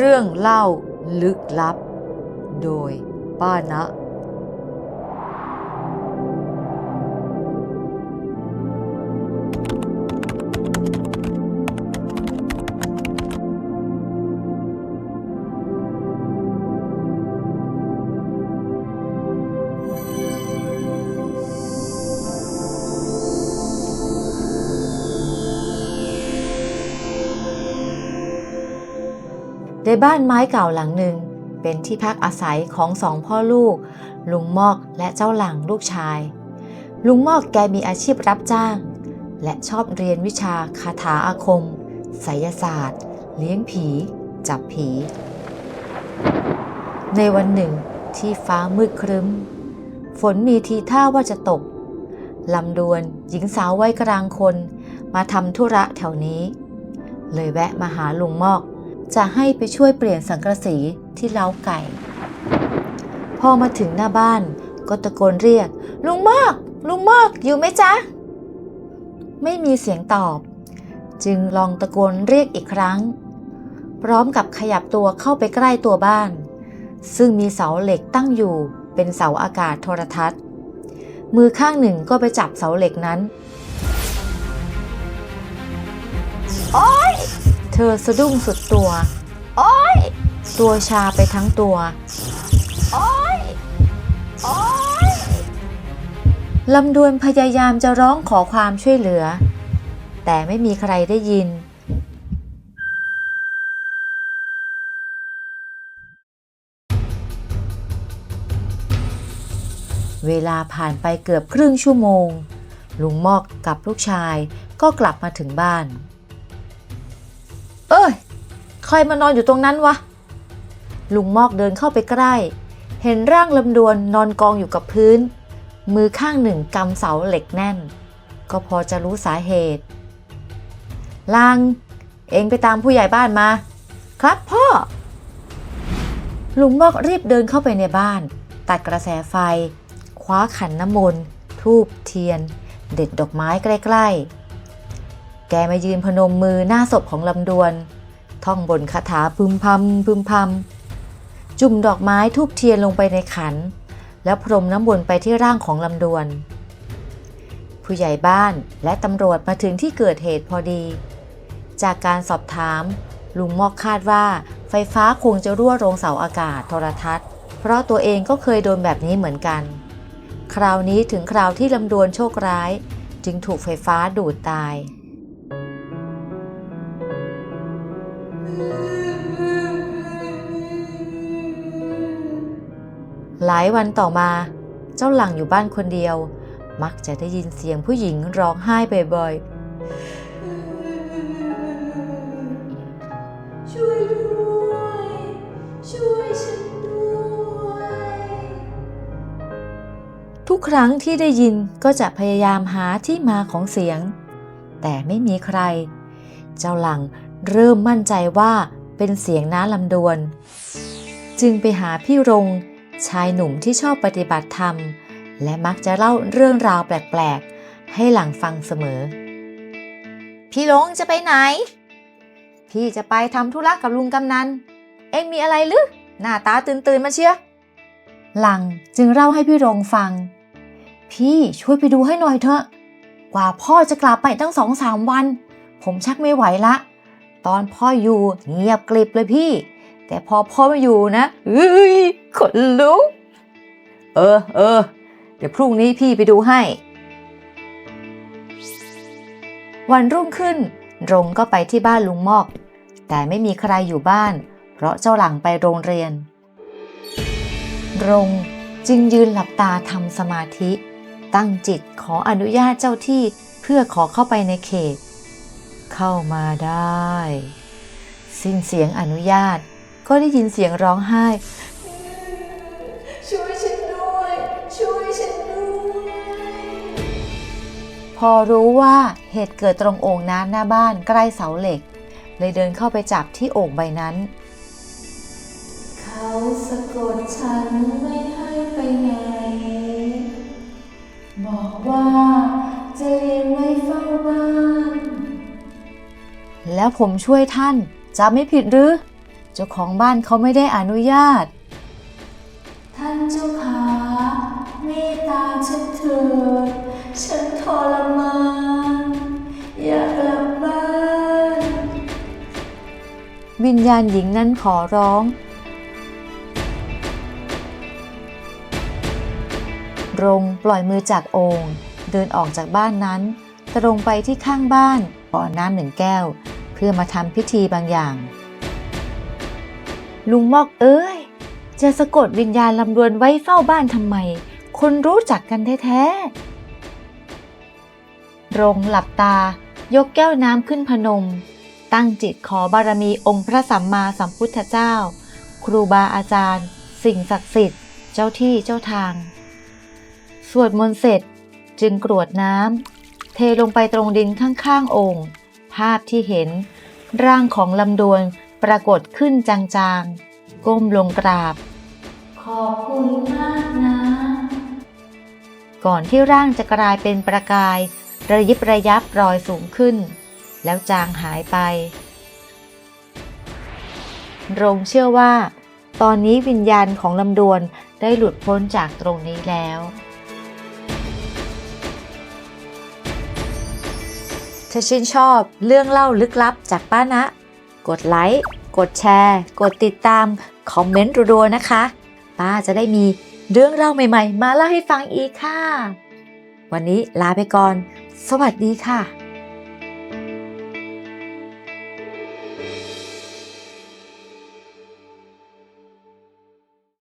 เรื่องเล่าลึกลับ โดยป้าณะ ในบ้านไม้เก่าหลังหนึ่ง เป็นที่พักอาศัยของสองพ่อลูก ลุงมอกและเจ้าหลังลูกชาย ลุงมอกแกมีอาชีพรับจ้าง และชอบเรียนวิชาคาถาอาคมไสยศาสตร์ เลี้ยงผี จับผี ในวันหนึ่งที่ฟ้ามืดครึ้ม ฝนมีทีท่าว่าจะตกลำดวนหญิงสาววัยกลางคน มาทำธุระแถวนี้ เลยแวะมาหาลุงมอก จะให้ไปช่วยเปลี่ยนสังกะสีที่เล้าไก่ พอมาถึงหน้าบ้านก็ตะโกนเรียก ลุงมอกลุงมอกอยู่ไหมจ๊ะ ไม่มีเสียงตอบ จึงลองตะโกนเรียกอีกครั้ง พร้อมกับขยับตัวเข้าไปใกล้ตัวบ้าน ซึ่งมีเสาเหล็กตั้งอยู่เป็นเสาอากาศโทรทัศน์ มือข้างหนึ่งก็ไปจับเสาเหล็กนั้นเธอสะดุ้งสุดตัว โอ๊ยตัวชาไปทั้งตัว โอ๊ยโอ๊ยลำดวนพยายามจะร้องขอความช่วยเหลือ แต่ไม่มีใครได้ยิน เวลาผ่านไปเกือบครึ่งชั่วโมง ลุงมอกกับลูกชายก็กลับมาถึงบ้าน เอ้ย ใครมานอนอยู่ตรงนั้นวะ ลุงมอกเดินเข้าไปใกล้ เห็นร่างลำดวนนอนกองอยู่กับพื้น มือข้างหนึ่งกำเสาเหล็กแน่น ก็พอจะรู้สาเหตุลังเองไปตามผู้ใหญ่บ้านมา ครับพ่อ ลุงมอกรีบเดินเข้าไปในบ้าน ตัดกระแสไฟ คว้าขันน้ำมนต์ทูบเทียน เด็ดดอกไม้ใกล้ ๆ แกมายืนพนมมือหน้าศพของลำดวน ท่องบนคาถาพึมพำพึมพำจุ่มดอกไม้ทูบเทียนลงไปในขัน แล้วพรมน้ำมนไปที่ร่างของลำดวน ผู้ใหญ่บ้านและตำรวจมาถึงที่เกิดเหตุพอดี จากการสอบถาม ลุงมอกคาดว่าไฟฟ้าคงจะรั่วโรงเสาอากาศโทรทัศน์ เพราะตัวเองก็เคยโดนแบบนี้เหมือนกัน คราวนี้ถึงคราวที่ลำดวนโชคร้าย จึงถูกไฟฟ้าดูดตาย หลายวันต่อมา เจ้าหลังอยู่บ้านคนเดียว มักจะได้ยินเสียงผู้หญิงร้องไห้บ่อยช่วยด้วย ช่วยฉันด้วย ทุกครั้งที่ได้ยินก็จะพยายามหาที่มาของเสียง แต่ไม่มีใคร เจ้าหลังเริ่มมั่นใจว่าเป็นเสียงน้าลำดวน จึงไปหาพี่รง ชายหนุ่มที่ชอบปฏิบัติธรรม และมักจะเล่าเรื่องราวแปลกๆ ให้หลังฟังเสมอ พี่รงจะไปไหน พี่จะไปทำธุระกับลุงกำนัน เอ็งมีอะไรหรือหน้าตาตื่นๆมาเชียหลังจึงเล่าให้พี่รงฟัง พี่ช่วยไปดูให้หน่อยเถอะ กว่าพ่อจะกลับไปตั้งสองสามวัน ผมชักไม่ไหวละ ตอนพ่ออยู่เงียบกริบเลยพี่ แต่พอพ่อไม่อยู่นะเอ้ยขนลุก เออเออเดี๋ยวพรุ่งนี้พี่ไปดูให้ วันรุ่งขึ้น รงก็ไปที่บ้านลุงมอก แต่ไม่มีใครอยู่บ้าน เพราะเจ้าหลังไปโรงเรียน รงจึงยืนหลับตาทำสมาธิ ตั้งจิตขออนุญาตเจ้าที่เพื่อขอเข้าไปในเขต เข้ามาได้ สิ้นเสียงอนุญาต ก็ได้ยินเสียงร้องไห้ ช่วยฉันด้วย ช่วยฉันด้วยพอรู้ว่าเหตุเกิดตรงโอ่งน้ำหน้าบ้านใกล้เสาเหล็ก เลยเดินเข้าไปจับที่โอ่งใบนั้น เขาสะกดฉันไม่ให้ไปไหน บอกว่าจะเลี้ยงไว้เฝ้าบ้าน แล้วผมช่วยท่านจะไม่ผิดหรือ เจ้าของบ้านเขาไม่ได้อนุญาต ท่านเจ้าขาเมตตาฉันเถิดฉันทรมาน อยากกลับบ้าน วิญญาณหญิงนั้นขอร้อง รงปล่อยมือจากโองค์เดินออกจากบ้านนั้น ตรงไปที่ข้างบ้านขอน้ำหนึ่งแก้ว เพื่อมาทำพิธีบางอย่าง ลุงมอกเอ้ย จะสะกดวิญญาณลำดวนไว้เฝ้าบ้านทำไม คนรู้จักกันแท้ๆ รงหลับตา ยกแก้วน้ำขึ้นพนม ตั้งจิตขอบารมีองค์พระสัมมาสัมพุทธเจ้า ครูบาอาจารย์ สิ่งศักดิ์สิทธิ์ เจ้าที่เจ้าทาง สวดมนต์เสร็จจึงกรวดน้ำเทลงไปตรงดินข้างๆองค์ ภาพที่เห็น ร่างของลำดวน ปรากฏขึ้นจางๆ ก้มลงกราบ ขอบคุณมากนะ ก่อนที่ร่างจะกลายเป็นประกาย ระยิบระยับรอยสูงขึ้น แล้วจางหายไปโรงเชื่อว่า ตอนนี้วิญญาณของลำดวนได้หลุดพ้นจากตรงนี้แล้วถ้าชื่นชอบเรื่องเล่าลึกลับจากป้านะ กดไลค์กดแชร์ กดติดตาม คอมเมนต์รัวๆนะคะ ป้าจะได้มีเรื่องเล่าใหม่ๆ มาเล่าให้ฟังอีกค่ะ วันนี้ลาไปก่อน สวัสดีค่ะ